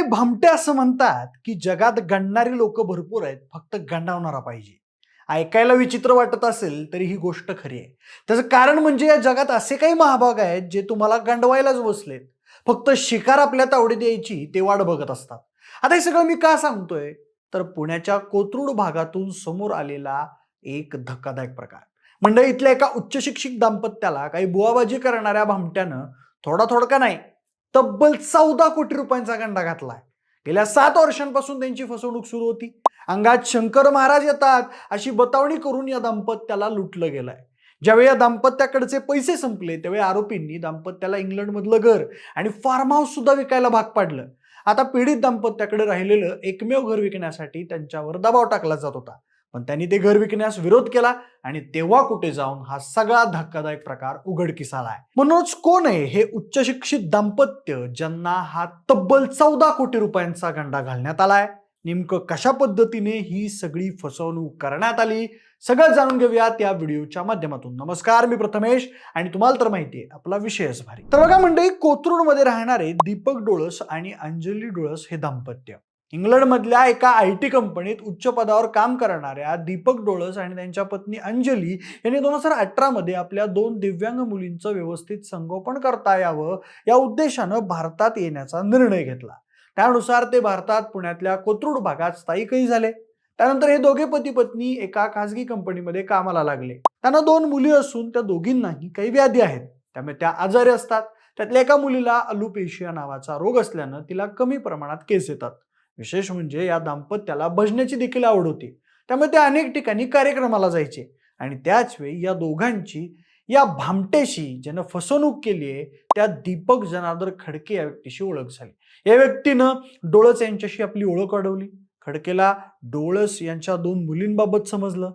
काही भामटे असं म्हणतात की जगात गणणारी लोक भरपूर आहेत फक्त गंडावणारा पाहिजे. ऐकायला विचित्र वाटत असेल तरी ही गोष्ट खरी आहे. त्याचं कारण म्हणजे या जगात असे काही महाभाग आहेत जे तुम्हाला गंडवायलाच बसलेत. फक्त शिकार आपल्या तावडीत द्यायची ते वाट बघत असतात. आता हे सगळं मी का सांगतोय? तर पुण्याच्या कोथरूड भागातून समोर आलेला एक धक्कादायक प्रकार. म्हणजे इथल्या एका उच्च शिक्षित दाम्पत्याला काही बुवाबाजी करणाऱ्या भामट्यानं थोडा थोडका नाही तब्बल चौदा कोटी रुपयांचा गंडा घातलाय. गेल्या सात वर्षांपासून त्यांची फसवणूक सुरू होती. अंगात शंकर महाराज येतात अशी बतावणी करून या दाम्पत्याला लुटलं गेलंय. ज्यावेळी या दाम्पत्याकडचे पैसे संपले त्यावेळी आरोपींनी दाम्पत्याला इंग्लंडमधलं घर आणि फार्म हाऊस सुद्धा विकायला भाग पाडलं. आता पीडित दाम्पत्याकडे राहिलेलं एकमेव घर विकण्यासाठी त्यांच्यावर दबाव टाकला जात होता. पण त्यांनी ते घर विकण्यास विरोध केला आणि तेव्हा कुठे जाऊन हा सगळा धक्कादायक प्रकार उघडकीस आलाय म्हणूनच कोण आहे हे उच्च शिक्षित दाम्पत्य ज्यांना हा तब्बल चौदा कोटी रुपयांचा गंडा घालण्यात आलाय? नेमकं कशा पद्धतीने ही सगळी फसवणूक करण्यात आली? सगळं जाणून घेऊयात या व्हिडिओच्या माध्यमातून. नमस्कार मी प्रथमेश आणि तुम्हाला तर माहितीये आपला विषयच भारी तर बघा मंडळी कोथरूडमध्ये राहणारे दीपक डोळस आणि अंजली डोळस हे दाम्पत्य. इंग्लंडमधल्या एका आय टी कंपनीत उच्च पदावर काम करणाऱ्या दीपक डोळस आणि त्यांच्या पत्नी अंजली यांनी दोन हजार अठरामध्ये आपल्या दोन दिव्यांग मुलींचं व्यवस्थित संगोपन करता यावं या उद्देशानं भारतात येण्याचा निर्णय घेतला. त्यानुसार ते भारतात पुण्यातल्या कोथरूड भागात स्थायिकही झाले. त्यानंतर हे दोघे पती पत्नी एका खासगी कंपनीमध्ये कामाला लागले. त्यांना दोन मुली असून त्या दोघींनाही काही व्याधी आहेत. त्यामुळे त्या आजारी असतात. त्यातल्या एका मुलीला अलुपेशिया नावाचा रोग असल्यानं तिला कमी प्रमाणात केस येतात. विशेष म्हणजे या दाम्पत्याला भजण्याची देखील आवड होती. त्यामुळे ते अनेक ठिकाणी कार्यक्रमाला जायचे. आणि त्याच वेळी या दोघांची या भामटेशी ज्यानं फसवणूक केली आहे त्या दीपक जनार्दन खडके या व्यक्तीशी ओळख झाली. या व्यक्तीनं डोळस यांच्याशी आपली ओळख वाढवली. खडकेला डोळस यांच्या दोन मुलींबाबत समजलं.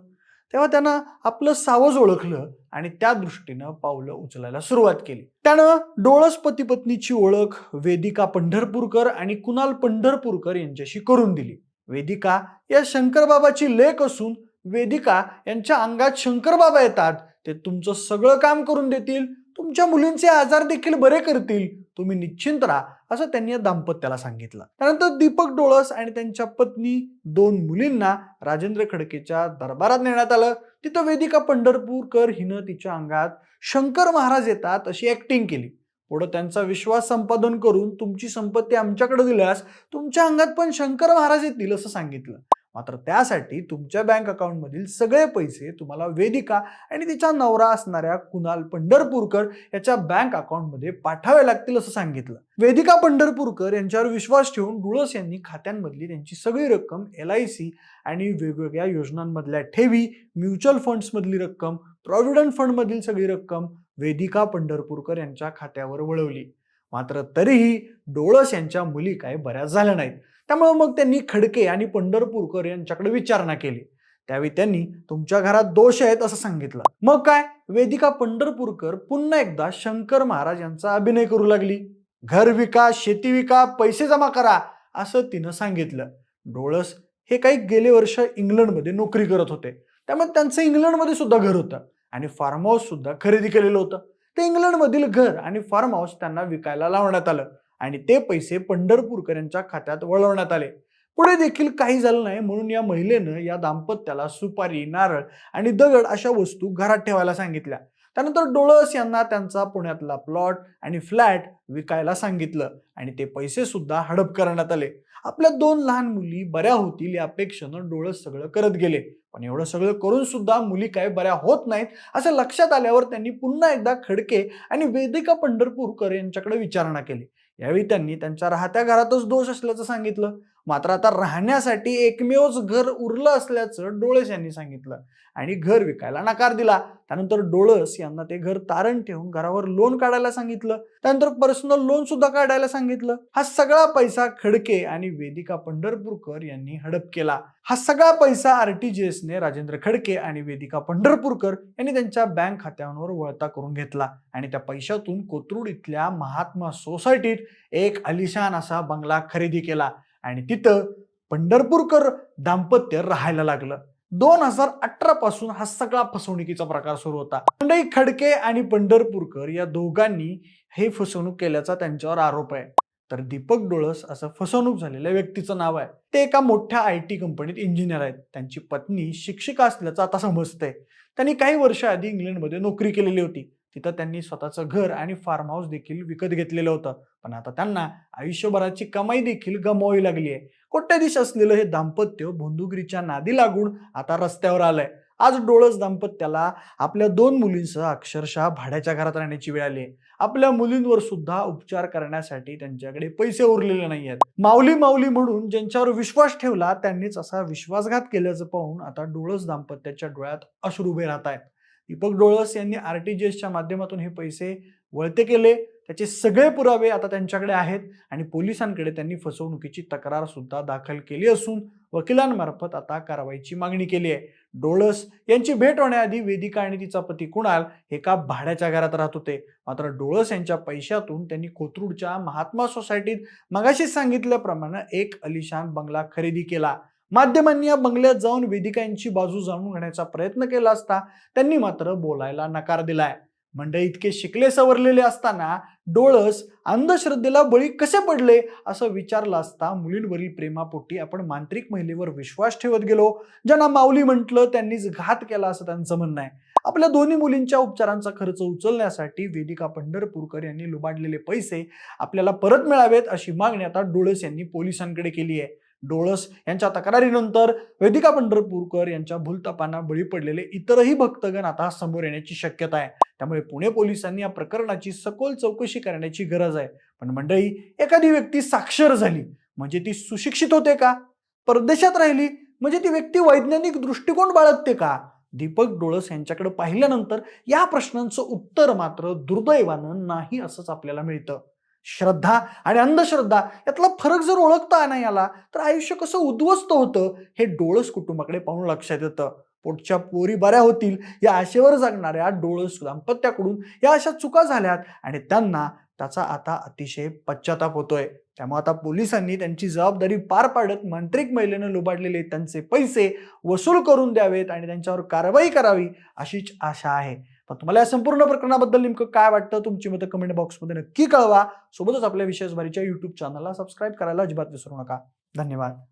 तेव्हा त्यानं आपलं सावज ओळखलं आणि त्या दृष्टीनं पावलं उचलायला सुरुवात केली. त्यानं डोळस पती पत्नीची ओळख वेदिका पंढरपूरकर आणि कुणाल पंढरपूरकर यांच्याशी करून दिली. वेदिका या शंकरबाबाची लेख असून वेदिका यांच्या अंगात शंकरबाबा येतात. ते तुमचं सगळं काम करून देतील. तुमच्या मुलींचे आजार देखील बरे करतील. तुम्ही निश्चिंत राहा असं त्यांनी या दाम्पत्याला सांगितलं. त्यानंतर दीपक डोळस आणि त्यांच्या पत्नी दोन मुलींना राजेंद्र खडकेच्या दरबारात नेण्यात आलं. तिथं वेदिका पंढरपूरकर हिनं तिच्या अंगात शंकर महाराज येतात अशी ऍक्टिंग केली. पुढं त्यांचा विश्वास संपादन करून तुमची संपत्ती आमच्याकडे दिल्यास तुमच्या अंगात पण शंकर महाराज येतील असं सांगितलं. मात्र त्यासाठी तुमच्या बँक अकाउंटमधील सगळे पैसे तुम्हाला वेदिका आणि तिच्या नवरा असणाऱ्या कुणाल पंढरपूरकर याच्या बँक अकाउंटमध्ये पाठावे लागतील असं सांगितलं. वेदिका पंढरपूरकर यांच्यावर विश्वास ठेवून डुळस यांनी खात्यांमधली त्यांची सगळी रक्कम एल आय सी आणि वेगवेगळ्या योजनांमधल्या ठेवी म्युच्युअल फंड्समधली रक्कम प्रॉव्हिडंट फंडमधील सगळी रक्कम वेदिका पंढरपूरकर यांच्या खात्यावर वळवली. मात्र तरीही डोळस यांच्या मुली काय बऱ्याच झाल्या नाहीत. त्यामुळे मग त्यांनी खडके आणि पंढरपूरकर यांच्याकडे विचारणा केली. त्यावेळी त्यांनी तुमच्या घरात दोष आहेत असं सांगितलं. मग काय? वेदिका पंढरपूरकर पुन्हा एकदा शंकर महाराज यांचा अभिनय करू लागली. घर विका शेती विका पैसे जमा करा असं तिनं सांगितलं. डोळस हे काही गेले वर्ष इंग्लंडमध्ये नोकरी करत होते. त्यामुळे त्यांचं इंग्लंडमध्ये सुद्धा घर होतं आणि फार्म हाऊस सुद्धा खरेदी केलेलं होतं. ते इंग्लंडमधील घर आणि फार्म हाऊस त्यांना विकायला लावण्यात आलं. आणि ते पैसे पंढरपूरकर यांच्या खात्यात वळवण्यात आले. पुढे देखील काही झालं नाही म्हणून या महिलेनं या दाम्पत्याला सुपारी नारळ आणि दगड अशा वस्तू घरात ठेवायला सांगितल्या. त्यानंतर डोळस यांना त्यांचा पुण्यातला प्लॉट आणि फ्लॅट विकायला सांगितलं आणि ते पैसे सुद्धा हडप करण्यात आले. आपल्या दोन लहान मुली बऱ्या होतील या अपेक्षेनं डोळस सगळं करत गेले. पण एवढं सगळं करून सुद्धा मुली काय बऱ्या होत नाहीत असं लक्षात आल्यावर त्यांनी पुन्हा एकदा खडके आणि वेदिका पंढरपूरकर यांच्याकडे विचारणा केली. यावेळी त्यांनी त्यांच्या राहत्या घरातच दोष असल्याचं सांगितलं. मात्र आता राहण्यासाठी एकमेवच घर उरलं असल्याचं डोळस यांनी सांगितलं. आणि घर विकायला नकार दिला. त्यानंतर डोळस यांना ते घर तारण ठेवून घरावर लोन काढायला सांगितलं. त्यानंतर पर्सनल लोन सुद्धा काढायला सांगितलं. हा सगळा पैसा खडके आणि वेदिका पंढरपूरकर यांनी हडप केला. हा सगळा पैसा आरटीजीएसने राजेंद्र खडके आणि वेदिका पंढरपूरकर यांनी त्यांच्या बँक खात्यांवर वळता करून घेतला. आणि त्या पैशातून कोथरूड इथल्या महात्मा सोसायटीत एक अलिशान असा बंगला खरेदी केला. आणि तिथं पंढरपूरकर दाम्पत्य राहायला लागलं. दोन हजार अठरा पासून हा सगळा फसवणुकीचा प्रकार सुरू होता. मंडई खडके आणि पंढरपूरकर या दोघांनी हे फसवणूक केल्याचा त्यांच्यावर आरोप आहे. तर दीपक डोळस असं फसवणूक झालेल्या व्यक्तीचं नाव आहे. ते एका मोठ्या आय टी कंपनीत इंजिनियर आहेत. त्यांची पत्नी शिक्षिका असल्याचं आता समजतंय. त्यांनी काही वर्ष आधी इंग्लंडमध्ये नोकरी केलेली होती. तिथं त्यांनी स्वतःचं घर आणि फार्म हाऊस देखील विकत घेतलेलं होतं. पण आता त्यांना आयुष्यभराची कमाई देखील गमवावी लागली आहे. कोट्याधीश असलेलं हे दाम्पत्य भोंदुगिरीच्या नादी लागून आता रस्त्यावर आलंय. आज डोळस दाम्पत्याला आपल्या दोन मुलींसह अक्षरशः भाड्याच्या घरात राहण्याची वेळ आली आहे. आपल्या मुलींवर सुद्धा उपचार करण्यासाठी त्यांच्याकडे पैसे उरलेले नाही आहेत. माऊली माऊली म्हणून ज्यांच्यावर विश्वास ठेवला त्यांनीच असा विश्वासघात केल्याचं पाहून आता डोळस दाम्पत्याच्या डोळ्यात अश्रू उभे राहत आहेत. दीपक डोळस यांनी आर टी जीएसच्या माध्यमातून हे पैसे वळते केले. त्याचे सगळे पुरावे आता त्यांच्याकडे आहेत आणि पोलिसांकडे त्यांनी फसवणुकीची तक्रार सुद्धा दाखल केली असून वकिलांमार्फत आता कारवाईची मागणी केली आहे. डोळस यांची भेट होण्याआधी वेदिका आणि तिचा पती कुणाल एका भाड्याच्या घरात राहत होते? मात्र डोळस यांच्या पैशातून त्यांनी कोथरूडच्या महात्मा सोसायटीत मगाशी सांगितल्याप्रमाणे एक अलिशान बंगला खरेदी केला. माध्यमांनी या बंगल्यात जाऊन वेदिकांची बाजू जाणून घेण्याचा प्रयत्न केला असता त्यांनी मात्र बोलायला नकार दिलाय. म्हणजे इतके शिकले सवरलेले असताना डोळस अंधश्रद्धेला बळी कसे पडले असं विचारलं असता मुलींवरील प्रेमापोटी आपण मांत्रिक महिलेवर विश्वास ठेवत गेलो. ज्यांना माऊली म्हटलं त्यांनीच घात केला असं त्यांचं म्हणणं आहे. आपल्या दोन्ही मुलींच्या उपचारांचा खर्च उचलण्यासाठी वेदिका पंढरपूरकर यांनी लुबाडलेले पैसे आपल्याला परत मिळावेत अशी मागणी आता डोळस यांनी पोलिसांकडे केली आहे. डोळस यांच्या तक्रारीनंतर वेदिका पंढरपूरकर यांच्या भूलतापांना बळी पडलेले इतरही भक्तगण आता समोर येण्याची शक्यता आहे. त्यामुळे पुणे पोलिसांनी या प्रकरणाची सखोल चौकशी करण्याची गरज आहे. पण मंडळी एखादी व्यक्ती साक्षर झाली म्हणजे ती सुशिक्षित होते का? परदेशात राहिली म्हणजे ती व्यक्ती वैज्ञानिक दृष्टिकोन बाळगते का? दीपक डोळस यांच्याकडे पाहिल्यानंतर या प्रश्नांचं उत्तर मात्र दुर्दैवानं नाही असंच आपल्याला मिळतं. श्रद्धा आणि अंधश्रद्धा यातला फरक जर ओळखता नाही आला तर आयुष्य कसं उद्ध्वस्त होतं हे डोळस कुटुंबाकडे पाहून लक्षात येतं. पोटच्या पोरी बऱ्या होतील या आशेवर जगणाऱ्या डोळस दाम्पत्याकडून या अशा चुका झाल्यात आणि त्यांना त्याचा आता अतिशय पश्चाताप होतोय. त्यामुळे आता पोलिसांनी त्यांची जबाबदारी पार पाडत मांत्रिक महिलेनं लुबाडलेले त्यांचे पैसे वसूल करून द्यावेत आणि त्यांच्यावर कारवाई करावी अशीच आशा आहे. पण तुम्हाला या संपूर्ण प्रकरणाबद्दल नेमकं काय वाटतं तुमची मतं कमेंट बॉक्समध्ये नक्की कळवा. सोबतच आपल्या विशेष बारीच्या युट्यूब चॅनलला सबस्क्राईब करायला अजिबात विसरू नका. धन्यवाद.